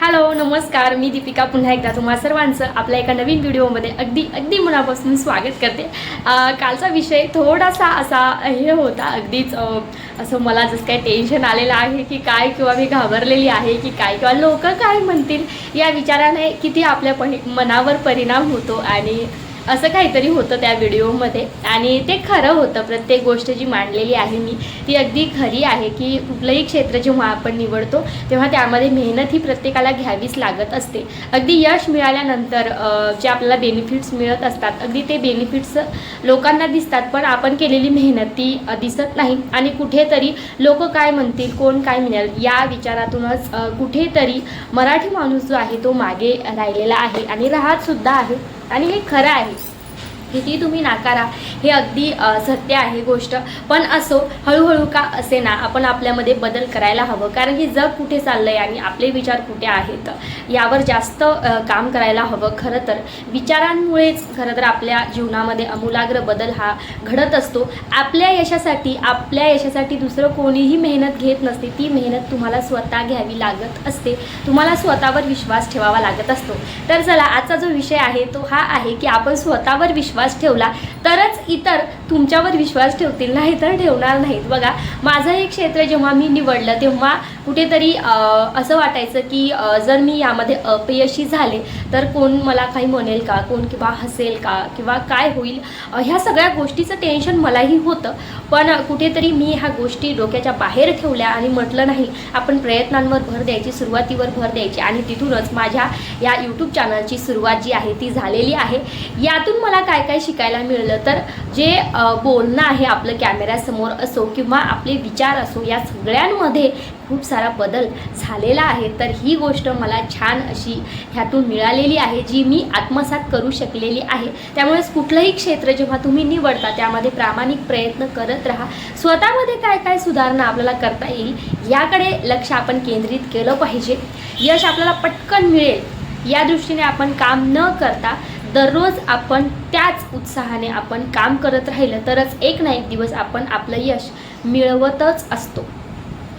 Hello नमस्कार. मी दीपिका. पुन्हा एकदा तुम्हा सर्वांचं आपल्या एका नवीन व्हिडिओमध्ये अगदी अगदी मनापासून स्वागत करते. कालचा विषय थोडासा असा हे होता अगदीच असं मला जसं काही टेन्शन आलेलं आहे की काय किंवा मी घाबरलेली आहे की काय किंवा लोक काय म्हणतील या विचाराने किती आपल्या परि मनावर परिणाम होतो आणि असं काहीतरी होतं त्या व्हिडिओमध्ये. आणि ते खरं होतं प्रत्येक गोष्ट जी मांडलेली आहे मी ती अगदी खरी आहे की कुठलंही क्षेत्र जेव्हा आपण निवडतो तेव्हा त्यामध्ये मेहनत ही प्रत्येकाला घ्यावीच लागत असते. अगदी यश मिळाल्यानंतर जे आपल्याला बेनिफिट्स मिळत असतात अगदी ते बेनिफिट्स लोकांना दिसतात पण आपण केलेली मेहनत ती दिसत नाही. आणि कुठेतरी लोक काय म्हणतील कोण काय मिळेल या विचारातूनच कुठेतरी मराठी माणूस जो आहे तो मागे राहिलेला आहे आणि राहतसुद्धा आहे. आणि हे खरं आहे. किती तुम्ही नाकारा. हे अगदी सत्य आहे गोष्ट. पण असो हळूहळू का असे ना आपण आपल्यामध्ये बदल करायला हवं. कारण की जग कुठे चाललं आहे आणि आपले विचार कुठे आहेत? यावर जास्त काम करायला हवं खरं तर. विचारांमुळेच खरं तर आपल्या जीवनामध्ये अमूलाग्र बदल हा घडत असतो. आपल्या यशासाठी आपल्या यशासाठी दुसरं कोणीही मेहनत घेत नसते. ती मेहनत तुम्हाला स्वतः घ्यावी लागत असते. तुम्हाला स्वतःवर विश्वास ठेवावा लागत असतो. तर चला आजचा जो विषय आहे तो हा आहे की आपण स्वतःवर विश्वास ठेवला. तरच इतर तुमच्यावर विश्वास ठेवतील नाही तर ठेवणार नाहीत. बघा माझं एक क्षेत्र जेव्हा मी निवडलं तेव्हा कुठेतरी असं वाटायचं की जर मी यामध्ये अपयशी झाले तर कोण मला काही म्हणेल का? कोण किंवा हसेल का? किंवा काय होईल? ह्या सगळ्या गोष्टीचं टेन्शन मलाही होतं. पण कुठेतरी मी ह्या गोष्टी डोक्याच्या बाहेर ठेवल्या आणि म्हटलं नाही आपण प्रयत्नांवर भर द्यायची सुरुवातीवर भर द्यायची आणि तिथूनच माझ्या या यूट्यूब चॅनलची सुरुवात जी आहे ती झालेली आहे. यातून मला काय काय शिकायला मिळलं? तर जे बोलणं आहे आपलं कॅमेऱ्यासमोर असो किंवा आपले विचार असो या सगळ्यांमध्ये खूप सारा बदल झालेला आहे. तर ही गोष्ट मला छान अशी ह्यातून मिळालेली आहे जी मी आत्मसात करू शकलेली आहे. त्यामुळेच कुठलंही क्षेत्र जेव्हा तुम्ही निवडता त्यामध्ये प्रामाणिक प्रयत्न करत राहा. स्वतःमध्ये काय काय सुधारणा आपल्याला करता येईल याकडे लक्ष आपण केंद्रित केलं पाहिजे. यश आपल्याला पटकन मिळेल या दृष्टीने आपण काम न करता दररोज आपण त्याच उत्साहाने आपण काम करत राहिलं तरच एक ना एक दिवस आपण आपलं यश मिळवतच असतो.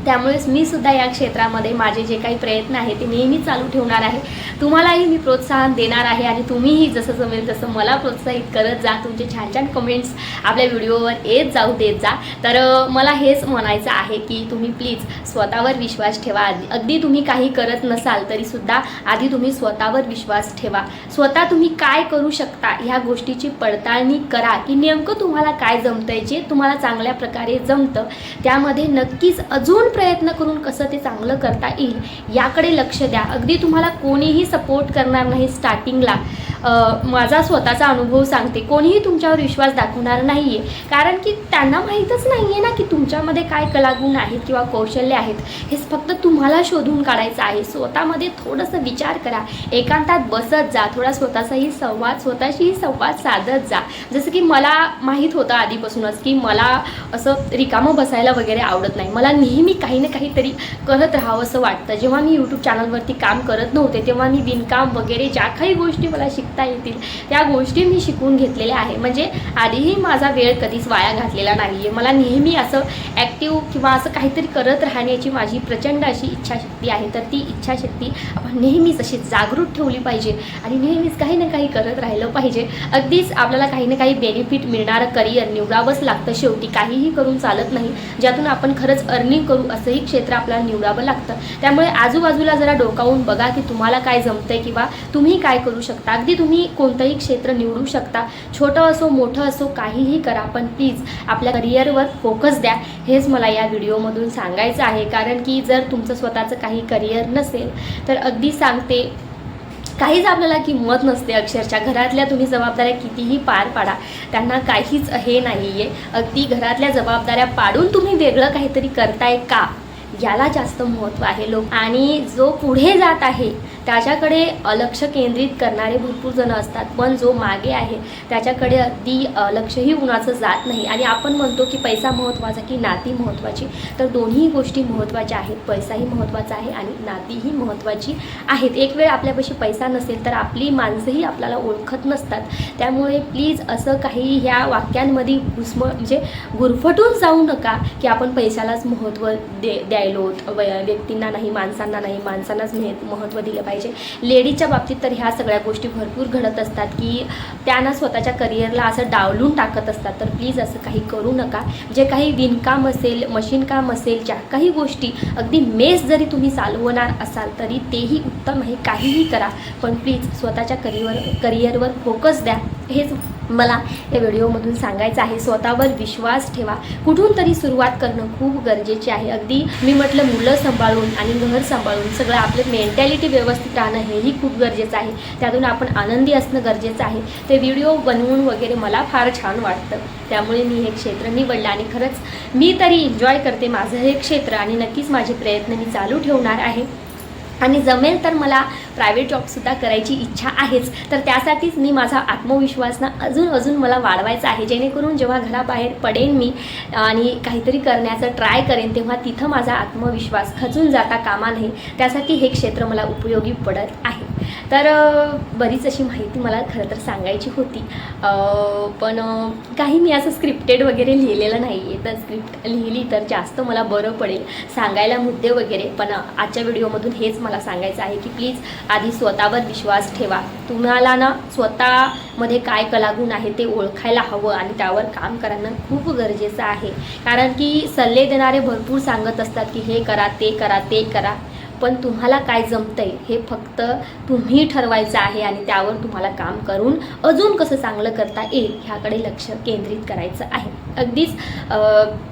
त्यामुळेच मी सुद्धा या क्षेत्रामध्ये माझे जे काही प्रयत्न आहे ते नेहमी चालू ठेवणार आहे. तुम्हालाही मी प्रोत्साहन देणार आहे आणि तुम्हीही जसं जमेल तसं मला प्रोत्साहित करत जा. तुमचे छान छान कमेंट्स आपल्या व्हिडिओवर येत जाऊ देत जा. तर मला हेच म्हणायचं आहे की तुम्ही प्लीज स्वतःवर विश्वास ठेवा. अगदी तुम्ही काही करत नसाल तरीसुद्धा आधी तुम्ही स्वतःवर विश्वास ठेवा. स्वतः तुम्ही काय करू शकता ह्या गोष्टीची पडताळणी करा की नेमकं तुम्हाला काय जमतंय जे तुम्हाला चांगल्या प्रकारे जमतं. त्यामध्ये नक्कीच अजून प्रयत्न करून कसं ते चांगलं करता येईल याकडे लक्ष द्या. अगदी तुम्हाला कोणीही सपोर्ट करणार नाही स्टार्टिंगला माझा स्वतःचा अनुभव सांगते. कोणीही तुमच्यावर विश्वास दाखवणार नाही आहे कारण की त्यांना माहीतच नाही आहे ना की तुमच्यामध्ये काय कलागुण आहेत किंवा कौशल्य आहेत. हेच फक्त तुम्हाला शोधून काढायचं आहे. स्वतःमध्ये थोडंसं विचार करा. एकांतात बसत जा. थोडा स्वतःचाही संवाद स्वतःशीही संवाद साधत जा. जसं की मला माहीत होतं आधीपासूनच की मला असं रिकामं बसायला वगैरे आवडत नाही. मला नेहमी काही ना काहीतरी करत राहावं असं वाटतं. जेव्हा मी यूट्यूब चॅनलवरती काम करत नव्हते तेव्हा मी विणकाम वगैरे ज्या काही गोष्टी मला शिक शिकता येतील. त्या गोष्टी मी शिकून घेतलेल्या आहे. म्हणजे आधीही माझा वेळ कधीच वाया घातलेला नाही आहे मला नेहमी असं ॲक्टिव्ह किंवा असं काहीतरी करत राहण्याची माझी प्रचंड अशी इच्छाशक्ती आहे. तर ती इच्छाशक्ती आपण नेहमीच अशी जागृत ठेवली पाहिजे आणि नेहमीच काही ना काही करत राहिलं पाहिजे. अगदीच आपल्याला काही ना काही बेनिफिट मिळणारं करिअर निवडावंच लागतं. शेवटी काहीही करून चालत नाही. ज्यातून आपण खरंच अर्निंग करू असंही क्षेत्र आपल्याला निवडावं लागतं. त्यामुळे आजूबाजूला जरा डोकावून बघा की तुम्हाला काय जमतंय किंवा तुम्ही काय करू शकता. अगदी तुम्ही कोणतंही क्षेत्र निवडू शकता. छोटं असो मोठं असो काहीही करा पण प्लीज आपल्या करिअरवर फोकस द्या. हेच मला या व्हिडिओमधून सांगायचं आहे. कारण की जर तुमचं स्वतःचं काही करिअर नसेल तर अगदी सांगते काहीच आपल्याला किंमत नसते अक्षरशः. घरातल्या तुम्ही जबाबदाऱ्या कितीही पार पाडा त्यांना काहीच हे नाही आहे अगदी घरातल्या जबाबदाऱ्या पाडून तुम्ही वेगळं काहीतरी करताय का? याला जास्त महत्त्व आहे लोक. आणि जो पुढे जात आहे त्याच्याकडे लक्ष केंद्रित करणारे भरपूर जण असतात. पण जो मागे आहे त्याच्याकडे अगदी लक्षही कुणाचं जात नाही. आणि आपण म्हणतो की पैसा महत्त्वाचा की नाती महत्त्वाची तर दोन्ही गोष्टी महत्त्वाच्या आहेत. पैसाही महत्त्वाचा आहे आणि नातीही महत्त्वाची आहेत. एक वेळ आपल्यापाशी पैसा नसेल तर आपली माणसंही आपल्याला ओळखत नसतात. त्यामुळे प्लीज असं काही ह्या वाक्यांमध्ये घुसम म्हणजे गुरफटून जाऊ नका की आपण पैशालाच महत्त्व दे द्यायलोत. व्यक्तींना नाही माणसांना नाही माणसांनाच महत्त्व दिलं पाहिजे. पाहिजे. लेडीजच्या बाबतीत तर ह्या सगळ्या गोष्टी भरपूर घडत असतात की त्यांना स्वतःच्या करिअरला असं डावलून टाकत असतात. तर प्लीज असं काही करू नका. जे काही विणकाम असेल मशीन काम असेल ज्या काही गोष्टी अगदी मेस जरी तुम्ही चालवणार असाल तरी तेही उत्तम आहे. काहीही करा पण प्लीज स्वतःच्या करिअर करिअरवर फोकस द्या. हेच मला या व्हिडिओमधून सांगायचं आहे. स्वतःवर विश्वास ठेवा. कुठून तरी सुरुवात करणं खूप गरजेचे आहे. अगदी मी म्हटलं मुलं सांभाळून आणि घर सांभाळून सगळं आपलं मेंटॅलिटी व्यवस्थित राहणं हेही खूप गरजेचं आहे. त्यातून आपण आनंदी असणं गरजेचं आहे. ते व्हिडिओ बनवून वगैरे मला फार छान वाटतं. त्यामुळे मी हे क्षेत्र निवडलं आणि खरंच मी तरी एन्जॉय करते. माझं हे क्षेत्र आणि नक्कीच माझे प्रयत्न मी चालू ठेवणार आहे. आणि जमेल तर मला प्रायव्हेट जॉबसुद्धा करायची इच्छा आहेच. तर त्यासाठीच मी माझा आत्मविश्वास ना अजून अजून मला वाढवायचा आहे. जेणेकरून जेव्हा घराबाहेर पडेन मी आणि काहीतरी करण्याचं ट्राय करेन तेव्हा तिथं माझा आत्मविश्वास खचून जाता कामा नये. त्यासाठी हे क्षेत्र मला उपयोगी पडत आहे. तर बरीच अशी माहिती मला खरं तर सांगायची होती. पण काही मी असं स्क्रिप्टेड वगैरे लिहिलेलं नाही आहे तर स्क्रिप्ट लिहिली तर जास्त मला बरं पडेल सांगायला मुद्दे वगैरे. पण आजच्या व्हिडिओमधून हेच मला सांगायचं आहे की प्लीज आधी स्वतःवर विश्वास ठेवा. तुम्हाला ना स्वतःमध्ये काय कलागुण आहे ते ओळखायला हवं आणि त्यावर काम करणं खूप गरजेचं आहे. कारण की सल्ले देणारे भरपूर सांगत असतात की हे करा ते करा ते करा. पण तुम्हाला काय जमतंय हे फक्त तुम्ही ठरवायचं आहे आणि त्यावर तुम्हाला काम करून अजून कसं चांगलं करता येईल ह्याकडे लक्ष केंद्रित करायचं आहे. अगदीच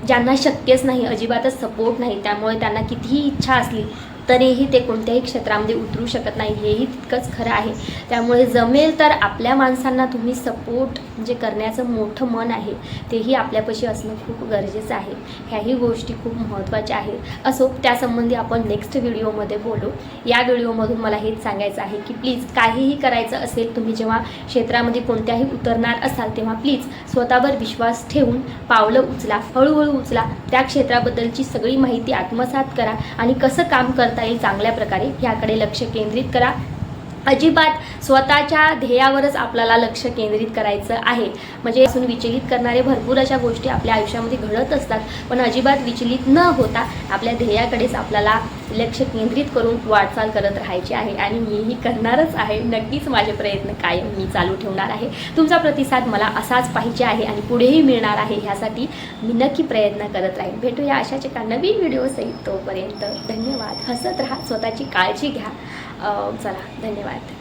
ज्यांना शक्यच नाही अजिबातच सपोर्ट नाही त्यामुळे त्यांना कितीही इच्छा असली तरीही ते कोणत्याही क्षेत्रामध्ये उतरू शकत नाही हेही तितकंच खरं आहे. त्यामुळे जमेल तर आपल्या माणसांना तुम्ही सपोर्ट जे म्हणजे करण्याचं मोठं मन आहे तेही आपल्यापाशी असणं खूप गरजेचं आहे. ह्याही गोष्टी खूप महत्त्वाच्या आहेत. असो त्यासंबंधी आपण नेक्स्ट व्हिडिओमध्ये बोलू. या व्हिडिओमधून मला हेच सांगायचं आहे की प्लीज काहीही करायचं असेल तुम्ही जेव्हा क्षेत्रामध्ये कोणत्याही उतरणार असाल तेव्हा प्लीज स्वतःवर विश्वास ठेवून पावलं उचला हळूहळू उचला. त्या क्षेत्राबद्दलची सगळी माहिती आत्मसात करा आणि कसं काम करता येईल चांगल्या प्रकारे ह्याकडे लक्ष केंद्रित करा. अजिबात स्वतःच्या ध्येयावरच आपल्याला लक्ष केंद्रित करायचं आहे. म्हणजे असून विचलित करणारे भरपूर अशा गोष्टी आपल्या आयुष्यामध्ये घडत असतात पण अजिबात विचलित न होता आपल्या ध्येयाकडेच आपल्याला लक्ष केंद्रित करून वाटचाल करत राहायची आहे आणि मीही करणारच आहे. नक्कीच माझे प्रयत्न कायम मी चालू ठेवणार आहे. तुमचा प्रतिसाद मला असाच पाहिजे आहे आणि पुढेही मिळणार आहे ह्यासाठी मी नक्की प्रयत्न करत राहीन. भेटूया अशाच एका नवीन व्हिडिओसहित तोपर्यंत. धन्यवाद. हसत राहा स्वतःची काळजी घ्या. चला धन्यवाद.